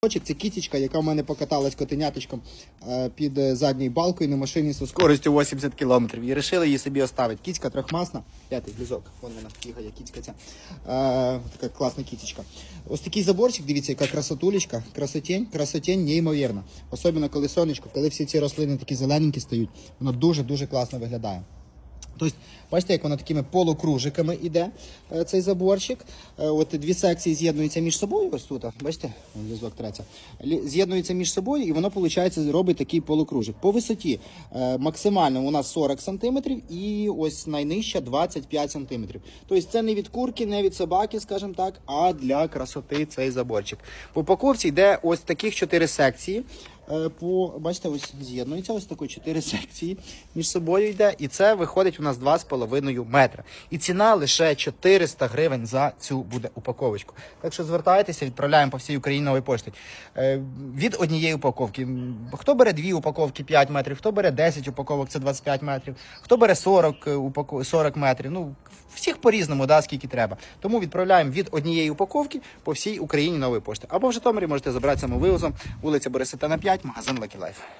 Це кітічка, яка в мене покаталась котеняточком е, під е, задньою балкою на машині зі скоростю 80 км. І вирішили її собі оставити. Кіцька трьохмасна. П'ятий глізок. Вон вона бігає, кіцька ця. Е, така класна кітічка. Ось такий заборчик, дивіться, яка красотулечка. Красотень, красотень неймовірна. Особливо коли сонечко, коли всі ці рослини такі зелененькі стають, воно дуже-дуже класно виглядає. Тобто, бачите, як воно такими полукружиками йде е, цей заборчик. Е, От дві секції з'єднуються між собою. Ось тут, бачите, зв'язок треться. Лі- З'єднуються між собою, і воно виходить, робить такий полукружик. По висоті е, максимально у нас 40 см і ось найнижча 25 см. Тобто це не від курки, не від собаки, скажімо так, а для красоти цей заборчик. По упаковці йде ось таких 4 секції. Е, по, бачите, ось з'єднується ось такі 4 секції між собою йде. І це виходить у нас 2,5 метра. І ціна лише 400 гривень за цю буде упаковочку. Так що звертайтеся, відправляємо по всій Україні нової пошти. Е, від однієї упаковки. Хто бере дві упаковки 5 метрів, хто бере 10 упаковок, це 25 метрів, хто бере 40 упаков... 40 метрів. Ну, всіх по-різному, да, скільки треба. Тому відправляємо від однієї упаковки по всій Україні нової пошти. Або в Житомирі можете забрати самовивозом, вулиця Бориситана 5 сайт магазин Lucky Life.